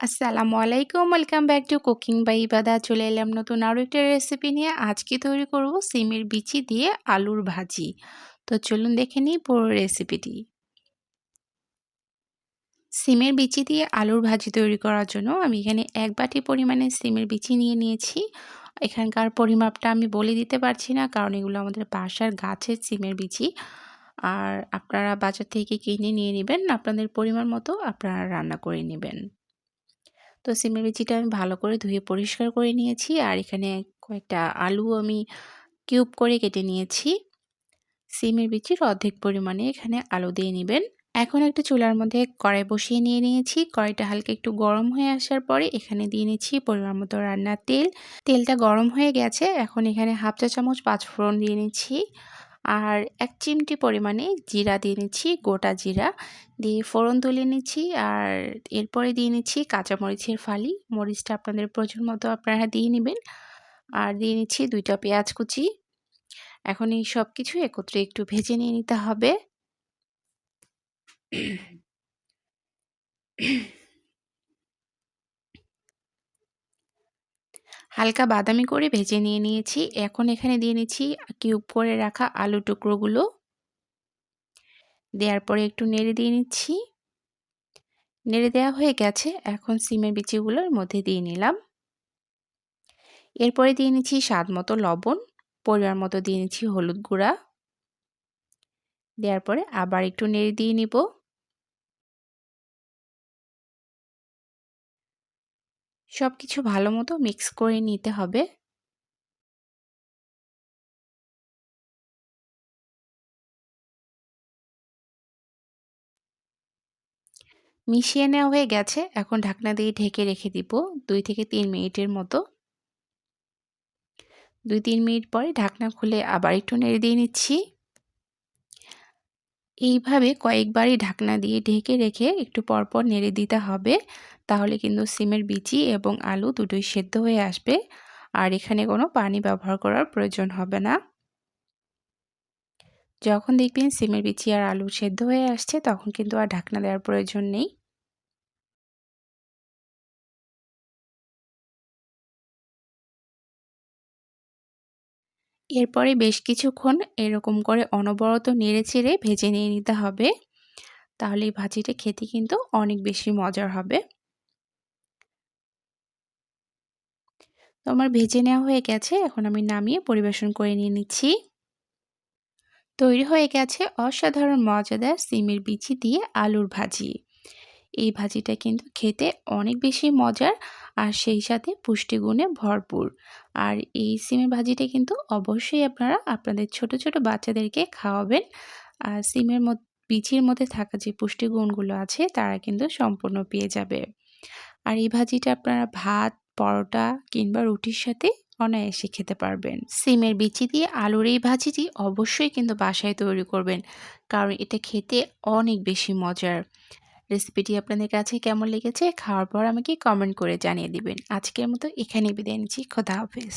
আসসালামু আলাইকুম, welcome back to cooking by Ibada. চলে এলাম নতুন আরও একটা রেসিপি নিয়ে। আজকে তৈরি করব সিমের বিচি দিয়ে আলুর ভাজি। তো চলুন দেখে নিই পুরো রেসিপিটি সিমের বিচি দিয়ে আলুর ভাজি তৈরি করার জন্য আমি এখানে এক বাটি পরিমাণে সিমের বিচি নিয়ে নিয়েছি। এখানকার পরিমাপটা আমি বলে দিতে পারছি না, কারণ এগুলো আমাদের বাসার গাছের সিমের বিচি। আর আপনারা বাজার থেকে কিনে নিয়ে নেবেন, আপনাদের পরিমাণ মতো আপনারা রান্না করে নেবেন। তো সিমের বিচিটা আমি ভালো করে ধুয়ে পরিষ্কার করে নিয়েছি। আর এখানে কয়েকটা আলু আমি কিউব করে কেটে নিয়েছি। সিমের বিচির অর্ধেক পরিমাণে এখানে আলু দিয়ে নেবেন। এখন একটা চুলার মধ্যে কড়াই বসিয়ে নিয়ে নিয়েছি। কড়াইটা হালকা একটু গরম হয়ে আসার পরে এখানে দিয়ে নিচ্ছি পরিমাণ মতো রান্নার তেল। তেলটা গরম হয়ে গেছে। এখন এখানে হাফ চা চামচ পাঁচফোড়ন দিয়ে নিচ্ছি। আর এক চিমটি পরিমাণে জিরা দিয়ে নিচ্ছি, গোটা জিরা। দিয়ে ফোড়ন তুলে নিচ্ছি আর এরপরে দিয়ে নিচ্ছি কাঁচামরিচের ফালি। মরিচটা আপনাদের প্রচুর মতো আপনারা দিয়ে নেবেন। আর দিয়ে নিচ্ছি দুইটা পেঁয়াজ কুচি। এখন এই সব কিছু একত্রে একটু ভেজে নিয়ে নিতে হবে। হালকা বাদামি করে ভেজে নিয়ে নিয়েছি। এখন এখানে দিয়ে নিচ্ছি কিউব করে রাখা আলু টুকরোগুলো। দেওয়ার পরে একটু নেড়ে দিয়ে নিচ্ছি। নেড়ে দেওয়া হয়ে গেছে। এখন সিমের বিচিগুলোর মধ্যে দিয়ে নিলাম। এরপরে দিয়ে নিচ্ছি স্বাদ মতো লবণ, পরিমাণ মতো দিয়ে নিচ্ছি হলুদ গুঁড়া। দেওয়ার পরে আবার একটু নেড়ে দিয়ে নিব। সব কিছু ভালো মতো মিক্স করে নিতে হবে। মিশিয়ে নেওয়া হয়ে গেছে। এখন ঢাকনা দিয়ে ঢেকে রেখে দিব দুই থেকে তিন মিনিটের মতো। দুই, তিন মিনিট পরে ঢাকনা খুলে আবার একটু নেড়ে দিয়ে নিচ্ছি। এইভাবে কয়েকবারই ঢাকনা দিয়ে ঢেকে রেখে একটু পরপর নেড়ে দিতে হবে। তাহলে কিন্তু সিমের বিচি এবং আলু দুটোই সেদ্ধ হয়ে আসবে। আর এখানে কোনো পানি ব্যবহার করার প্রয়োজন হবে না। যখন দেখবেন সিমের বিচি আর আলু সেদ্ধ হয়ে আসছে, তখন কিন্তু আর ঢাকনা দেওয়ার প্রয়োজন নেই। এরপরে বেশ কিছুক্ষণ এরকম করে অনবরত নেড়ে চেড়ে ভেজে নিয়ে নিতে হবে। তাহলে এই ভাজিটা খেতে কিন্তু অনেক বেশি মজার হবে। তো আমার ভেজে নেওয়া হয়ে গেছে, এখন আমি নামিয়ে পরিবেশন করে নিয়ে নিচ্ছি। তৈরি হয়ে গেছে অসাধারণ মজাদার সিমের বিচি দিয়ে আলুর ভাজি। এই ভাজিটা কিন্তু খেতে অনেক বেশি মজার আর সেই সাথে পুষ্টিগুণে ভরপুর। আর এই সিমের ভাজিটা কিন্তু অবশ্যই আপনারা আপনাদের ছোট ছোট বাচ্চাদেরকে খাওয়াবেন। আর সিমের বিচির মধ্যে থাকা যে পুষ্টিগুণগুলো আছে তারা কিন্তু সম্পূর্ণ পেয়ে যাবে। আর এই ভাজিটা আপনারা ভাত, পরোটা কিংবা রুটির সাথে অনায়াসে খেতে পারবেন। সিমের বিচি দিয়ে আলুর এই ভাজিটি অবশ্যই কিন্তু বাসায় তৈরি করবেন। কারণ এটা খেতে অনেক বেশি মজার। রেসিপিটি আপনাদের কাছে কেমন লেগেছে, খাওয়ার পর আমাকে কমেন্ট করে জানিয়ে দিবেন। আজকের মতো এখানেই বিদায় নিচ্ছি। খোদা হাফেজ।